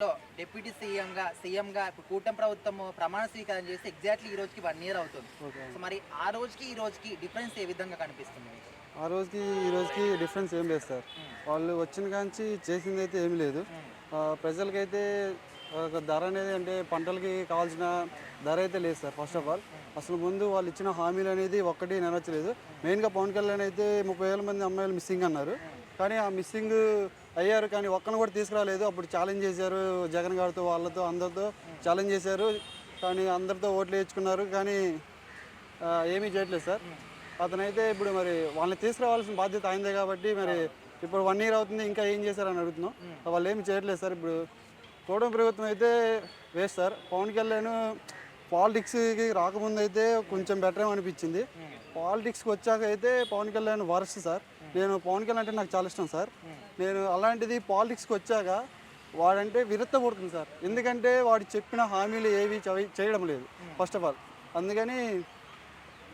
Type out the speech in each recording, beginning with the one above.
లో డిప్యూటీ సీఎంగా సీఎంగా ఇప్పుడు కూటమి ప్రభుత్వం ప్రమాణ స్వీకారం చేసి ఎగ్జాక్ట్లీ ఈ రోజుకి వన్ ఇయర్ అవుతుంది. సో మరి ఆ రోజుకి ఈ రోజుకి డిఫరెన్స్ ఏ విధంగా కనిపిస్తుంది మీకు? ఆ రోజుకి ఈ రోజుకి డిఫరెన్స్ ఏం లేదు సార్. వాళ్ళు వచ్చిన కాంచి చేసింది అయితే ఏమీ లేదు. ఆ, ప్రజలకైతే ఒక ధర అనేది అంటే పంటలకి కావాల్సిన ధర అయితే లేదు సార్ ఫస్ట్ ఆఫ్ ఆల్ అసలు ముందు వాళ్ళు ఇచ్చిన హామీలు అనేది ఒక్కటి నెరవేర్చలేదు. మెయిన్గా పవన్ కళ్యాణ్ అయితే ముప్పై వేల మంది అమ్మాయిలు మిస్సింగ్ అన్నారు. కానీ ఆ మిస్సింగ్ అయ్యారు కానీ ఒక్కను కూడా తీసుకురాలేదు. అప్పుడు ఛాలెంజ్ చేశారు జగన్ గారితో వాళ్ళతో అందరితో ఛాలెంజ్ చేశారు. కానీ అందరితో ఓట్లు వేయించుకున్నారు. కానీ ఏమీ చేయట్లేదు సార్. అతనైతే ఇప్పుడు మరి వాళ్ళని తీసుకురావాల్సిన బాధ్యత ఆయనదే కాబట్టి మరి ఇప్పుడు వన్ ఇయర్ అవుతుంది ఇంకా ఏం చేశారని అడుగుతున్నాం. వాళ్ళు ఏమి చేయట్లేదు సార్ ఇప్పుడు. కూటమి ప్రభుత్వం అయితే వేస్ట్ సార్. పవన్ కళ్యాణ్ పాలిటిక్స్కి రాకముందు అయితే కొంచెం బెటర్ అనిపించింది పాలిటిక్స్కి వచ్చాక అయితే పవన్ కళ్యాణ్ వరస్ట్ సార్. నేను పవన్ కళ్యాణ్ అంటే నాకు చాలా ఇష్టం సార్. నేను అలాంటిది పాలిటిక్స్కి వచ్చాక వాడంటే విరక్త పడుతుంది సార్. ఎందుకంటే వాడు చెప్పిన హామీలు ఏవి చేయడం లేదు ఫస్ట్ ఆఫ్ ఆల్ అందుకని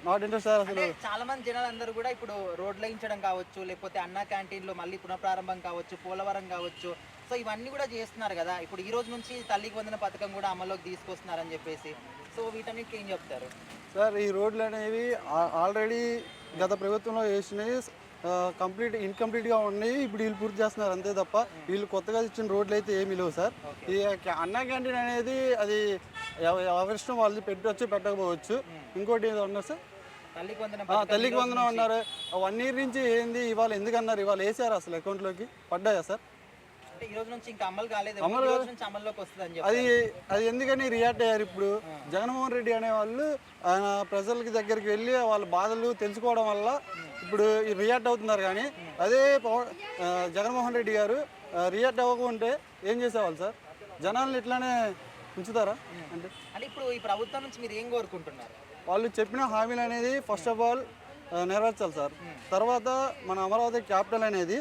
నాట్ ఇంట్రెస్ట్ సార్ అసలు చాలా మంది జనాలు అందరూ కూడా ఇప్పుడు రోడ్లు వేయించడం కావచ్చు లేకపోతే అన్న క్యాంటీన్లో మళ్ళీ పునఃప్రారంభం కావచ్చు పోలవరం కావచ్చు. సో ఇవన్నీ కూడా చేస్తున్నారు కదా. ఇప్పుడు ఈ రోజు నుంచి తల్లికి వందన పథకం కూడా అమల్లోకి తీసుకొస్తున్నారని చెప్పేసి. సో వీటన్నిటికి ఏం చెప్తారు? సార్ ఈ రోడ్లు అనేవి ఆల్రెడీ గత ప్రభుత్వంలో వేసినవి కంప్లీట్ ఇన్కంప్లీట్గా ఉన్నాయి. ఇప్పుడు వీళ్ళు పూర్తి చేస్తున్నారు అంతే తప్ప వీళ్ళు కొత్తగా ఇచ్చిన రోడ్లు అయితే ఏమీ లేవు సార్. ఈ అన్నా క్యాంటీన్ అనేది అది ఎవ- ఎవరిష్టం వాళ్ళు పెట్టవచ్చు పెట్టకపోవచ్చు. ఇంకోటి ఏదో ఉన్నారు సార్? తల్లికి వందన అన్నారు. వన్ ఇయర్ నుంచి ఏంది? ఇవాళ ఎందుకు అన్నారు ఇవాళ వేసారు అసలు అకౌంట్లోకి పడ్డాయా సార్? అంటే ఈ రోజు నుంచి ఇంకా అమలు కాలేదు. అమలు రోజు నుంచి అమల్లోకి అది అది ఎందుకని రియాక్ట్ అయ్యారు ఇప్పుడు? జగన్మోహన్ రెడ్డి అనే వాళ్ళు ఆయన ప్రజలకి దగ్గరికి వెళ్ళి వాళ్ళ బాధలు తెలుసుకోవడం వల్ల ఇప్పుడు రియాక్ట్ అవుతున్నారు కానీ అదే జగన్మోహన్ రెడ్డి గారు రియాక్ట్ అవ్వకుంటే ఏం చేసేవాళ్ళు సార్? జనాల్ని ఇట్లానే ఉంచుతారా? అంటే అంటే ఇప్పుడు ఈ ప్రభుత్వం నుంచి మీరు ఏం కోరుకుంటున్నారు? వాళ్ళు చెప్పిన హామీలు అనేది ఫస్ట్ ఆఫ్ ఆల్ నెరవేర్చాలి సార్. తర్వాత మన అమరావతి క్యాపిటల్ అనేది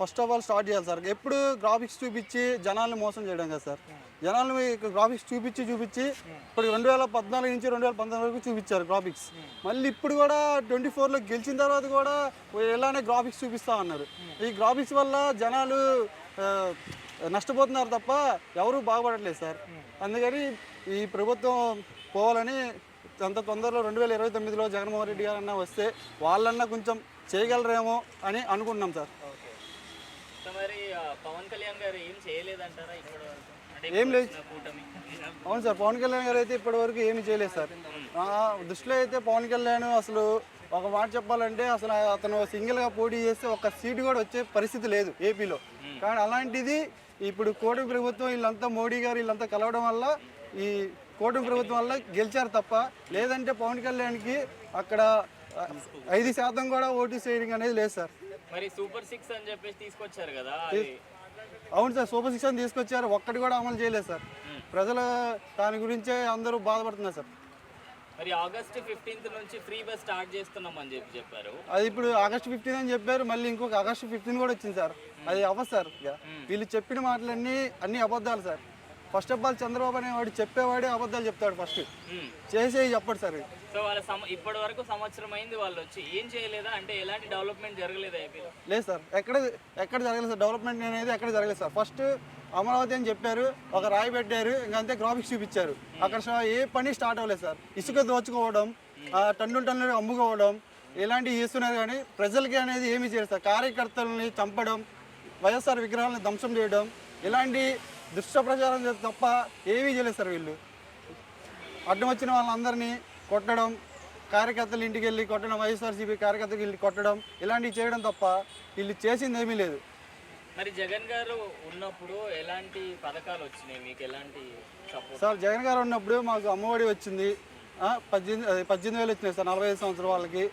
ఫస్ట్ ఆఫ్ ఆల్ స్టార్ట్ చేయాలి సార్. ఎప్పుడు గ్రాఫిక్స్ చూపించి జనాల్ని మోసం చేయడం కదా సార్. జనాల్ని గ్రాఫిక్స్ చూపించి చూపించి ఇప్పుడు రెండు వేల పద్నాలుగు నుంచి రెండు వేల పంతొమ్మిది వరకు చూపించారు గ్రాఫిక్స్ మళ్ళీ ఇప్పుడు కూడా ట్వంటీ ఫోర్లో గెలిచిన తర్వాత కూడా ఇలానే గ్రాఫిక్స్ చూపిస్తా ఉన్నారు ఈ గ్రాఫిక్స్ వల్ల జనాలు నష్టపోతున్నారు తప్ప ఎవరు బాగుపడట్లేదు సార్. అందుకని ఈ ప్రభుత్వం పోవాలని అంత తొందరలో రెండు వేల ఇరవై తొమ్మిదిలో జగన్మోహన్ రెడ్డి గారు అన్న వస్తే వాళ్ళన్నా కొంచెం చేయగలరేమో అని అనుకుంటున్నాం సార్. ఓకే సో మరి ఆ, పవన్ కళ్యాణ్ గారు ఏం చేయలేదంటారా ఇప్పటి వరకు? అంటే ఏం లేదు. అవును సార్ పవన్ కళ్యాణ్ గారు అయితే ఇప్పటివరకు ఏమీ చేయలేదు సార్. దృష్టిలో అయితే పవన్ కళ్యాణ్ అసలు ఒక మాట చెప్పాలంటే అసలు అతను సింగిల్గా పోటీ చేస్తే ఒక సీటు కూడా వచ్చే పరిస్థితి లేదు ఏపీలో. కానీ అలాంటిది ఇప్పుడు కూటమి ప్రభుత్వం వీళ్ళంతా మోడీ గారు వీళ్ళంతా కలవడం వల్ల ఈ కూటమి ప్రభుత్వం వల్ల గెలిచారు తప్ప లేదంటే పవన్ కళ్యాణ్కి అక్కడ ఐదు శాతం కూడా ఓటు షేరింగ్ అనేది లేదు సార్. మరి సూపర్ సిక్స్ అని చెప్పేసి తీసుకొచ్చారు కదా అవును సార్ సూపర్ సిక్స్ అని తీసుకొచ్చారు ఒక్కటి కూడా అమలు చేయలేదు సార్. ప్రజల దాని గురించే అందరూ బాధపడుతున్నారు సార్. మరి ఆగస్ట్ ఫిఫ్టీన్త్ నుంచి ఫ్రీ బస్ స్టార్ట్ చేస్తున్నాం అని చెప్పి చెప్పారు. అది ఇప్పుడు ఆగస్ట్ ఫిఫ్టీన్ అని చెప్పారు మళ్ళీ ఇంకొక ఆగస్ట్ ఫిఫ్టీన్ కూడా వచ్చింది సార్. అది అవ్వదు సార్. వీళ్ళు చెప్పిన మాటలన్నీ అన్ని అబద్ధాలు sir. First of all Chandrababu అనేవాడు చెప్పేవాడే అబద్ధాలు చెప్తాడు ఫస్ట్. చేసేవి చెప్పడు సార్. సో వాళ్ళ సమ ఇప్పటి వరకు సంవత్సరం అయింది వాళ్ళు వచ్చి ఏం చేయలేదా? అంటే ఎలాంటి డెవలప్మెంట్ జరగలేదా లేదు సార్ ఎక్కడ ఎక్కడ జరగలేదు సార్ డెవలప్మెంట్ అనేది ఎక్కడ జరగలేదు సార్. ఫస్ట్ అమరావతి అని చెప్పారు ఒక రాయి పెట్టారు ఇంకంతే గ్రాఫిక్స్ చూపించారు. అక్కడ ఏ పని స్టార్ట్ అవ్వలేదు సార్. ఇసుక దోచుకోవడం ఆ, టన్నులు టన్నులు అమ్ముకోవడం ఇలాంటివి చేస్తున్నారు కానీ ప్రజలకి అనేది ఏమీ చేయలేదు సార్. కార్యకర్తలని చంపడం వైఎస్ఆర్ విగ్రహాలను ధ్వంసం చేయడం ఇలాంటి దుష్ట ప్రచారం చేస్తే తప్ప ఏమీ చేయలేదు సార్ వీళ్ళు. అడ్డం వచ్చిన వాళ్ళందరినీ కొట్టడం కార్యకర్తలు ఇంటికి వెళ్ళి కొట్టడం వైఎస్ఆర్సీపీ కార్యకర్తలకు వెళ్ళి కొట్టడం ఇలాంటివి చేయడం తప్ప వీళ్ళు చేసింది ఏమీ లేదు. మరి జగన్ గారు ఉన్నప్పుడు ఎలాంటి పథకాలు వచ్చినాయి? మీకు ఎలాంటి సార్ జగన్ గారు ఉన్నప్పుడు మాకు అమ్మఒడి వచ్చింది. పద్దెనిమిది పద్దెనిమిది వేలు వచ్చినాయి సార్ నలభై ఐదు సంవత్సరాల వాళ్ళకి.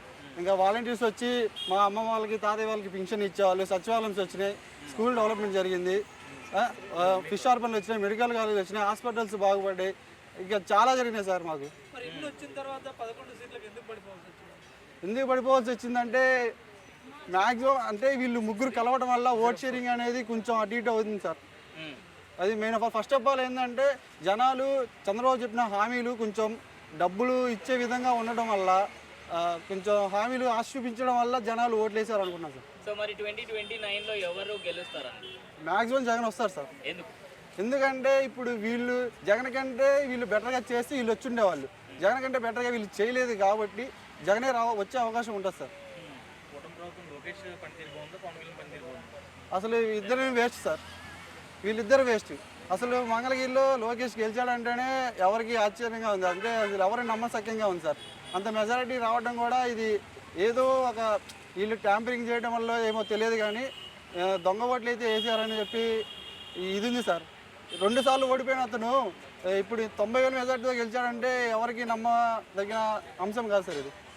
ఇంకా వాలంటీర్స్ వచ్చి మా అమ్మ వాళ్ళకి తాతయ్య వాళ్ళకి పింఛన్ ఇచ్చేవాళ్ళు సచివాలయంస్ వచ్చినాయి. స్కూల్ డెవలప్మెంట్ జరిగింది. ఫిష్ హార్బర్లు వచ్చినాయి మెడికల్ కాలేజ్ వచ్చినాయి హాస్పిటల్స్ బాగుపడ్డాయి. ఇంకా చాలా జరిగినాయి సార్ మాకు. ఎందుకు పడిపోవాల్సి వచ్చిందంటే మ్యాక్సిమం అంటే వీళ్ళు ముగ్గురు కలవడం వల్ల ఓట్ షేరింగ్ అనేది కొంచెం అటు ఇటు అవుతుంది సార్. అది main of first of all ఏంటంటే జనాలు చంద్రబాబు చెప్పిన హామీలు కొంచెం డబ్బులు ఇచ్చే విధంగా ఉండడం వల్ల కొంచెం హామీలు ఆశ చూపించడం వల్ల జనాలు ఓట్లు వేసారు అనుకున్నాను సార్. సో మరి ట్వంటీ ట్వంటీ నైన్లో ఎవరు మ్యాక్సిమం జగన్ వస్తారు సార్. ఎందుకు? ఎందుకంటే ఇప్పుడు వీళ్ళు జగన్ కంటే వీళ్ళు బెటర్గా చేస్తే వీళ్ళు వచ్చి ఉండేవాళ్ళు జగన్ కంటే బెటర్గా వీళ్ళు చేయలేదు కాబట్టి జగనే రా వచ్చే అవకాశం ఉంటుంది సార్. అసలు ఇద్దరు వేస్ట్ సార్. వీళ్ళిద్దరు వేస్ట్. అసలు మంగళగిరిలో లోకేష్ గెలిచాడంటేనే ఎవరికి ఆశ్చర్యంగా ఉంది. అంటే అసలు ఎవరిని నమ్మసక్యంగా ఉంది సార్. అంత మెజారిటీ రావడం కూడా ఇది ఏదో ఒక వీళ్ళు ట్యాంపరింగ్ చేయడం వల్ల ఏమో తెలియదు కానీ దొంగ ఓట్లు అయితే వేసారని చెప్పి ఇది ఉంది సార్. రెండు సార్లు ఓడిపోయిన అతను ఇప్పుడు తొంభై వేల మెజార్టీతో గెలిచాడంటే ఎవరికి నమ్మదగిన అంశం కాదు సార్ ఇది.